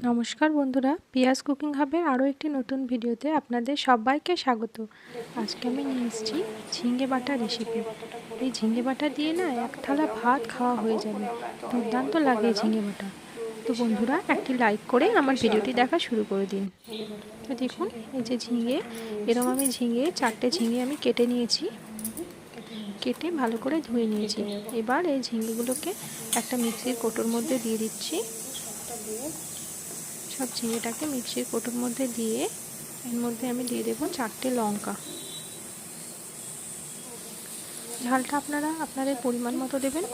নমস্কার বন্ধুরা, পিয়াজ কুকিং হাবের আরও একটি নতুন ভিডিওতে আপনাদের সবাইকে স্বাগত। আজকে আমি নিয়ে এসেছি ঝিঙে বাটা রেসিপি এই ঝিঙ্গে বাটা দিয়ে না এক থালা ভাত খাওয়া হয়ে যাবে। দুর্দান্ত লাগে ঝিঙে বাটা। তো বন্ধুরা, একটি লাইক করে আমার ভিডিওটি দেখা শুরু করে দিন। তো দেখুন, এই যে ঝিঙে এরকম আমি ঝিঙে, চারটে ঝিঙে আমি কেটে নিয়েছি। কেটে ভালো করে ধুয়ে নিয়েছি। এবার এই ঝিঙেগুলোকে একটা মিক্সির কোটোর মধ্যে দিয়ে দিচ্ছি। সব ঝিঙেটাকে মিক্সির কোটোর মধ্যে দিয়ে, এর মধ্যে আমি দিয়ে দেবো চারটে লঙ্কা। ঝালটা আপনারা, আপনাদের পরিমাণ মতো দেবেন।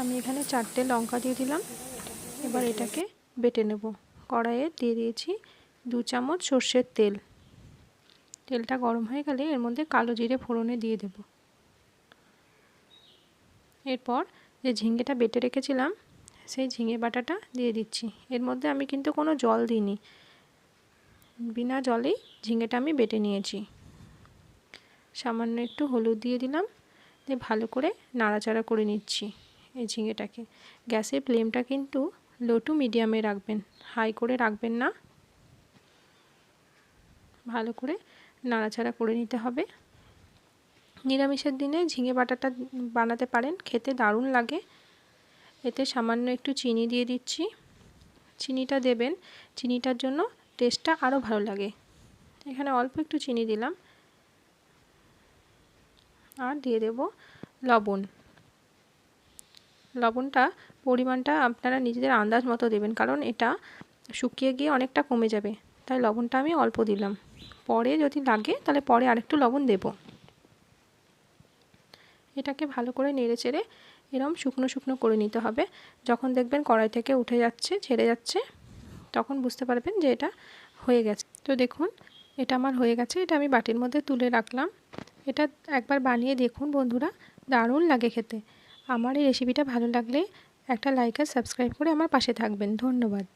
আমি এখানে চারটে লঙ্কা দিয়ে দিলাম। এবার এটাকে বেটে নেব। কড়াইয়ে দিয়ে দিয়েছি দু চামচ সর্ষের তেল। তেলটা গরম হয়ে গেলে এর মধ্যে কালো জিরে ফোড়নে দিয়ে দেব। এরপর যে ঝিঙ্গেটা বেটে রেখেছিলাম সেই ঝিঙে বাটাটা দিয়ে দিচ্ছি। এর মধ্যে আমি কিন্তু কোনো জল দিইনি। বিনা জলেই ঝিঙেটা আমি বেটে নিয়েছি। সামান্য একটু হলুদ দিয়ে দিলাম, দিয়ে ভালো করে নাড়াচাড়া করে নিচ্ছি এই ঝিঙেটাকে। গ্যাসের ফ্লেমটা কিন্তু লো টু মিডিয়ামে রাখবেন, হাই করে রাখবেন না। ভালো করে নাড়াচাড়া করে নিতে হবে। নিরামিষের দিনে ঝিঙে বাটাটা বানাতে পারেন, খেতে দারুণ লাগে। এতে সামান্য একটু চিনি দিয়ে দিচ্ছি। চিনিটা দেবেন। চিনিটার জন্য টেস্টটা আরও ভালো লাগে। এখানে অল্প একটু চিনি দিলাম। আর দিয়ে দেব লবণ। লবণটা পরিমাণটা আপনারা নিজেদের আন্দাজ মতো দেবেন, কারণ এটা শুকিয়ে গিয়ে অনেকটা কমে যাবে। তাই লবণটা আমি অল্প দিলাম। পরে যদি লাগে তাহলে পরে আরেকটু লবণ দেব। এটাকে ভালো করে নেড়ে চেড়ে এরম শুকনো শুকনো করে নিতে হবে। যখন দেখবেন কড়াই থেকে উঠে যাচ্ছে, ছেড়ে যাচ্ছে, তখন বুঝতে পারবেন যে এটা হয়ে গেছে। তো দেখুন, এটা আমার হয়ে গেছে। এটা আমি বাটির মধ্যে তুলে রাখলাম। এটা একবার বানিয়ে দেখুন বন্ধুরা, দারুণ লাগে খেতে। আমার এই রেসিপিটা ভালো লাগলে একটা লাইক আর সাবস্ক্রাইব করে আমার পাশে থাকবেন। ধন্যবাদ।